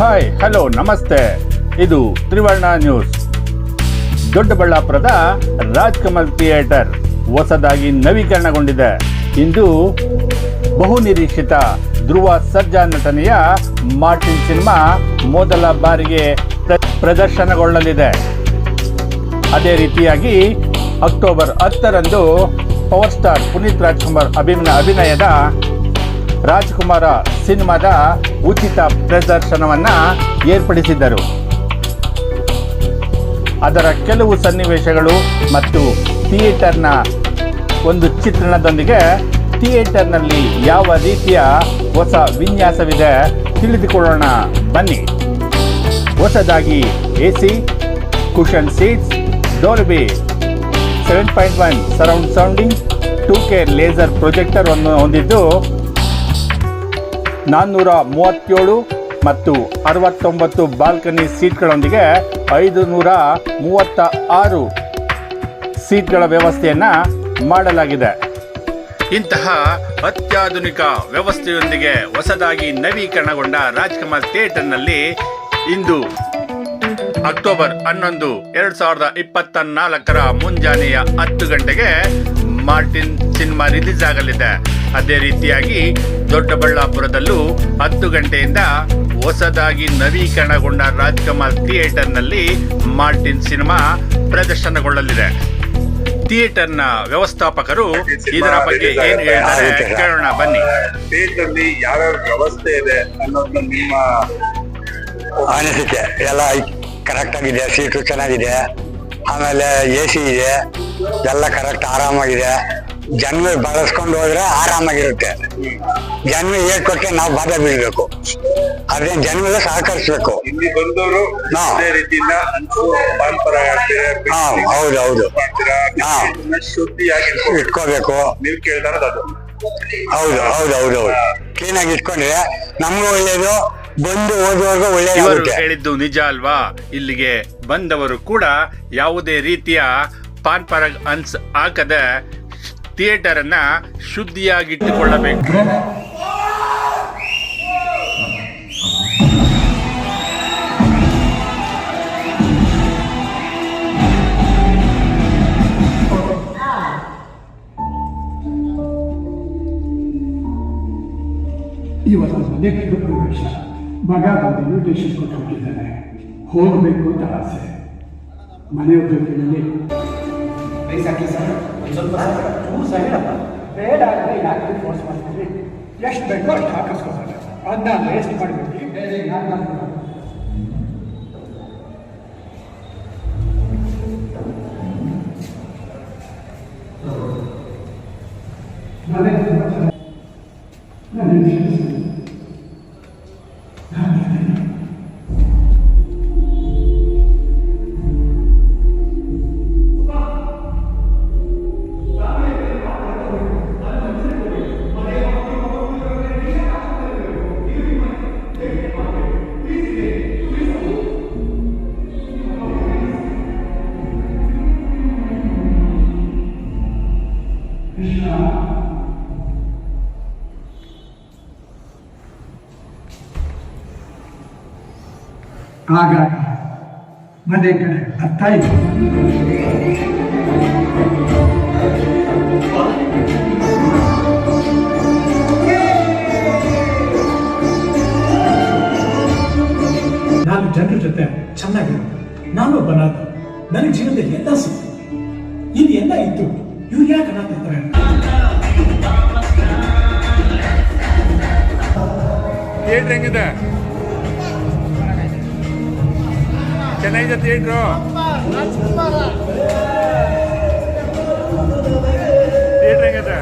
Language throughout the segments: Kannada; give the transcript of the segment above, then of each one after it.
ಹಾಯ್, ಹಲೋ, ನಮಸ್ತೆ. ಇದು ತ್ರಿವರ್ಣ ನ್ಯೂಸ್. ದೊಡ್ಡಬಳ್ಳಾಪುರದ ರಾಜ್ಕಮಲ್ ಥಿಯೇಟರ್ ಹೊಸದಾಗಿ ನವೀಕರಣಗೊಂಡಿದೆ. ಇಂದು ಬಹು ನಿರೀಕ್ಷಿತ ಧ್ರುವ ಸರ್ಜಾ ನಟನೆಯ ಮಾರ್ಟಿನ್ ಸಿನಿಮಾ ಮೊದಲ ಬಾರಿಗೆ ಪ್ರ- ಪ್ರದರ್ಶನಗೊಳ್ಳಲಿದೆ. ಅದೇ ರೀತಿಯಾಗಿ ಅಕ್ಟೋಬರ್ ಹತ್ತರಂದು ಪವರ್ ಸ್ಟಾರ್ ಪುನೀತ್ ರಾಜ್ಕುಮಾರ್ ಅಭಿನ, ಅಭಿನಯದ ರಾಜ್ಕುಮಾರ ಸಿನಿಮಾದ ಉಚಿತ ಪ್ರದರ್ಶನವನ್ನು ಏರ್ಪಡಿಸಿದ್ದರು. ಅದರ ಕೆಲವು ಸನ್ನಿವೇಶಗಳು ಮತ್ತು ಥಿಯೇಟರ್ನ ಒಂದು ಚಿತ್ರಣದೊಂದಿಗೆ ಥಿಯೇಟರ್ನಲ್ಲಿ ಯಾವ ರೀತಿಯ ಹೊಸ ವಿನ್ಯಾಸವಿದೆ ತಿಳಿದುಕೊಳ್ಳೋಣ. ಬನ್ನಿ. ಹೊಸದಾಗಿ A C cushion seats Dolby, seven point one surround sounding, two K laser projector ಅನ್ನು ಹೊಂದಿದ್ದು ನಾನ್ನೂರ ಮೂವತ್ತೇಳು ಮತ್ತು ಅರವತ್ತೊಂಬತ್ತು ಬಾಲ್ಕನಿ ಸೀಟ್ಗಳೊಂದಿಗೆ ಐದು ನೂರ ಮೂವತ್ತ ಆರು ಸೀಟ್ಗಳ ವ್ಯವಸ್ಥೆಯನ್ನು ಮಾಡಲಾಗಿದೆ. ಇಂತಹ ಅತ್ಯಾಧುನಿಕ ವ್ಯವಸ್ಥೆಯೊಂದಿಗೆ ಹೊಸದಾಗಿ ನವೀಕರಣಗೊಂಡ ರಾಜ್ಕುಮಾರ್ ಥಿಯೇಟರ್ನಲ್ಲಿ ಇಂದು ಅಕ್ಟೋಬರ್ ಹನ್ನೊಂದು, ಎರಡು ಸಾವಿರದ ಇಪ್ಪತ್ತ ನಾಲ್ಕರ ಮುಂಜಾನೆಯ ಹತ್ತು ಗಂಟೆಗೆ ಮಾರ್ಟಿನ್ ಸಿನಿಮಾ ರಿಲೀಸ್ ಆಗಲಿದೆ. ಅದೇ ರೀತಿಯಾಗಿ ದೊಡ್ಡಬಳ್ಳಾಪುರದಲ್ಲೂ ಹತ್ತು ಗಂಟೆಯಿಂದ ಹೊಸದಾಗಿ ನವೀಕರಣಗೊಂಡ ರಾಜ್ಕಮಲ್ ಥಿಯೇಟರ್ನಲ್ಲಿ ಮಾರ್ಟಿನ್ ಸಿನಿಮಾ ಪ್ರದರ್ಶನಗೊಳ್ಳಲಿದೆ. ಥಿಯೇಟರ್ನ ವ್ಯವಸ್ಥಾಪಕರು ಇದರ ಬಗ್ಗೆ ಏನು ಹೇಳ್ತಾರೆ ಕೇಳೋಣ ಬನ್ನಿ. ಥಿಯೇಟರ್ನಲ್ಲಿ ಅಲ್ಲಿ ಯಾವ್ಯಾವ ವ್ಯವಸ್ಥೆ ಇದೆ ಅನ್ನೋದನ್ನ ನಿಮ್ಮ ಅನಿಸುತ್ತೆ ಎಲ್ಲ ಕರೆಕ್ಟ್ ಆಗಿದೆ ಸೀಟು ಚೆನ್ನಾಗಿದೆ ಆಮೇಲೆ ಎ ಸಿ ಇದೆ ಎಲ್ಲ ಕರೆಕ್ಟ್ ಆರಾಮಾಗಿದೆ. ಜನ್ಮ ಬಳಸ್ಕೊಂಡು ಹೋದ್ರೆ ಆರಾಮಾಗಿರುತ್ತೆ. ಜನ್ಮ ಹೇಳ್ಕೊಟ್ಟೆ ಕೊಟ್ಟೆ ನಾವು ಬಾಧೆ ಬೀಳ್ಬೇಕು. ಅದೇ ಜನ್ಮದ ಸಹಕರಿಸ್ಬೇಕು. ಇಲ್ಲಿ ಬಂದವರು. ಅದೇ ರೀತಿಯಿಂದ ಹಾ, ಹೌದು, ಹೌದು. ಮಾಡ್ತೀರಾ? ಹಾ. ಶುದ್ಧಿಯಾಗಿ ಇಟ್ಕೊಬೇಕು. ನೀವ್ ಕೇಳ್ತಾ ಇರೋದು ಅದು. ಹೌದು ಹೌದು ಹೌದು ಹೌದು. ಕ್ಲೀನಾಗಿ ಇಟ್ಕೊಂಡ್ರೆ ನಮ್ಗೂ ಒಳ್ಳೇದು ಬಂದು ಓದುವಾಗ ಒಳ್ಳೆಯವರು ಹೇಳಿದ್ದು ನಿಜ ಅಲ್ವಾ? ಇಲ್ಲಿಗೆ ಬಂದವರು ಕೂಡ ಯಾವುದೇ ರೀತಿಯ ಪಾನ್ ಪರಗ್ ಅನ್ಸ್ ಹಾಕದೆ ಥಿಯೇಟರ್ ಅನ್ನ ಶುದ್ಧಿಯಾಗಿಟ್ಟುಕೊಳ್ಳಬೇಕು ಇವತ್ತು ಮನೆ ಪ್ರವೇಶ ಮಗ ಬಂದು ಇನ್ವಿಟೇಷನ್ ಕೊಟ್ಟು ಹೋಗಿದ್ದಾನೆ ಹೋಗಬೇಕು ಅಂತ ಆಸೆ. ಮನೆಯವ್ರ ಜೊತೆಯಲ್ಲಿ ಬೇಡ ಅಂದರೆ ಯಾಕೆ ಫೋರ್ಸ್ ಮಾಡ್ತೀವಿ ಎಷ್ಟು ಬೇಕೋ ಅಷ್ಟು ಹಾಕಿಸ್ಕೋತಾರೆ ಅದನ್ನ ವೇಸ್ಟ್ ಮಾಡಬೇಕು ಬೇರೆ ಯಾರು ಮನೆ ಆಗಾಗ ಮನೆ ಕಡೆ ಬರ್ತಾ ಇತ್ತು ನಾನು ಜನರ ಜೊತೆ ಚೆನ್ನಾಗಿರೋದು. ನಾನು ಒಬ್ಬನಾದ. ನನಗೆ ಜೀವನದಲ್ಲಿ ಎಲ್ಲ ಸಿಕ್ತು ಇದು ಎಲ್ಲ ಇತ್ತು ಇವ್ರು ಯಾಕೆ ಅನಾಥಿರ್ತಾರೆ ಥಿಯೇಟರ್ ಹೆಂಗಿದೆ? ಚೆನ್ನಾಗಿದೆ ಥಿಯೇಟ್ರು? ಥಿಯೇಟ್ರ್ ಹೆಂಗಿದೆ?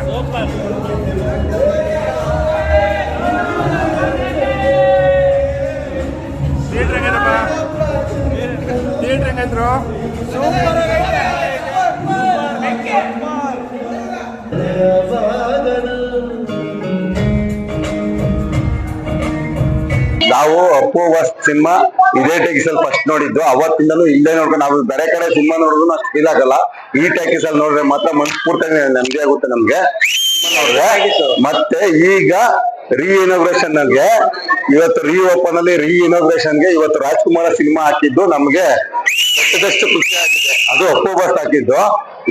ಥಿಯೇಟ್ರ್ ಹೆಂಗದಪ್ಪ ಥಿಯೇಟ್ರ್ ಹೆಂಗೈತ್ರು? ನಾವು ಅಪ್ಪು ಬಸ್ ಸಿನಿಮಾ ಇದೇ ಟೆಕ್ಸಲ್ ಫಸ್ಟ್ ನೋಡಿದ್ದು. ಅವತ್ತಿಂದ ಇಲ್ಲೇ ನೋಡ್ಕೊಂಡು ನಾವು ಬೇರೆ ಕಡೆ ಸಿನಿಮಾ ನೋಡಿದ್ರು ಅಷ್ಟು ಫೀಲ್ ಆಗಲ್ಲ. ಈ ಟೆಕ್ಸಲ್ ನೋಡ್ರೆ ಮಾತ್ರ ಮನ್ಸ್ಫೂರ್ತಿಯಾಗಿ ನಮ್ಗೆ ಆಗುತ್ತೆ ನಮ್ಗೆ. ಮತ್ತೆ ಈಗ ರೀ ಇನಾಗ್ರೇಷನ್ ಇವತ್ತು ರೀ ಓಪನ್ ಅಲ್ಲಿ ರೀ ಇನಾಗ್ರೇಷನ್ಗೆ ಇವತ್ತು ರಾಜ್ಕುಮಾರ ಸಿನಿಮಾ ಹಾಕಿದ್ದು ನಮ್ಗೆ ಖುಷಿ ಆಗಿದೆ. ಅದು ಅಪ್ಪು ಬಸ್ ಹಾಕಿದ್ದು.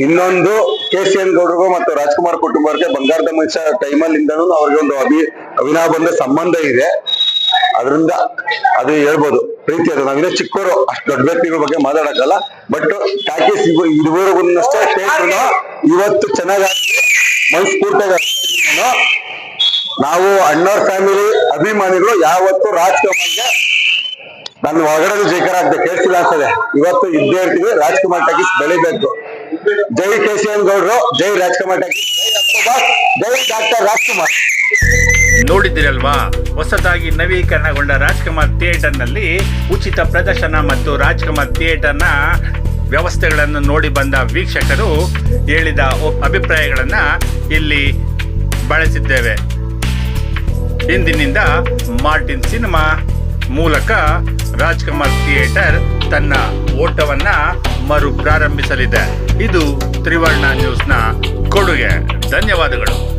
ಇನ್ನೊಂದು ಕೆ ಸಿ ಎನ್ ಗೌಡರಿಗೂ ಮತ್ತು ರಾಜ್ಕುಮಾರ್ ಕುಟುಂಬಕ್ಕೆ ಬಂಗಾರದ ಮನುಷ್ಯ ಟೈಮಲ್ಲಿಂದನೂ ಅವ್ರಿಗೆ ಒಂದು ಅಭಿ ಅವಿನಾಭ ಸಂಬಂಧ ಇದೆ. ಅದರಿಂದ ಅದು ಹೇಳ್ಬೋದು. ಪ್ರೀತಿ ಅದು ನಾವಿನ್ನೂ ಚಿಕ್ಕವರು ಅಷ್ಟು ದೊಡ್ಡ ವ್ಯಕ್ತಿಗಳ ಬಗ್ಗೆ ಮಾತಾಡಕ್ಕಲ್ಲ. ಬಟ್ ಟಾಕೀಸ್ ಇದುವರೆಗೂ ಇವತ್ತು ಚೆನ್ನಾಗಿ ಮನಸ್ಫೂರ್ತಿಯಾಗಿ ನಾನು ನಾವು ಅಣ್ಣವ್ರ ಫ್ಯಾಮಿಲಿ ಅಭಿಮಾನಿಗಳು ಯಾವತ್ತು ರಾಜ್ಕುಮಾರ್ಗೆ ನನ್ನ ಹೊರಗಡೆ ಜೈಕಾರ ಆಗ್ತದೆ ಕೇಳ್ತಿಲ್ಲ ಆಗ್ತದೆ ಇವತ್ತು ಇದ್ದೇ ಇರ್ತೀವಿ. ರಾಜ್ಕುಮಾರ್ ಟಾಕೀಸ್ ಬೆಳಿಬೇಕು. ಜೈ ಕೆ ಗೌಡ್ರು, ಜೈ ರಾಜ್ಕುಮಾರ್ ಜೈ ಡಾಕ್ಟರ್ ರಾಜ್ಕುಮಾರ್. ನೋಡಿದಿರಲ್ವಾ? ಹೊಸದಾಗಿ ನವೀಕರಣಗೊಂಡ ರಾಜ್ಕುಮಾರ್ ಥಿಯೇಟರ್ನಲ್ಲಿ ಉಚಿತ ಪ್ರದರ್ಶನ ಮತ್ತು ರಾಜ್ಕುಮಾರ್ ಥಿಯೇಟರ್ನ ವ್ಯವಸ್ಥೆಗಳನ್ನು ನೋಡಿ ಬಂದ ವೀಕ್ಷಕರು ಹೇಳಿದ ಅಭಿಪ್ರಾಯಗಳನ್ನು ಇಲ್ಲಿ ಬಳಸಿದ್ದೇವೆ. ಇಂದಿನಿಂದ ಮಾರ್ಟಿನ್ ಸಿನಿಮಾ ಮೂಲಕ ರಾಜ್ಕುಮಾರ್ ಥಿಯೇಟರ್ ತನ್ನ ಓಟವನ್ನ ಮರು ಪ್ರಾರಂಭಿಸಲಿದೆ. ಇದು ತ್ರಿವರ್ಣ ನ್ಯೂಸ್ನ ಕೊಡುಗೆ. ಧನ್ಯವಾದಗಳು.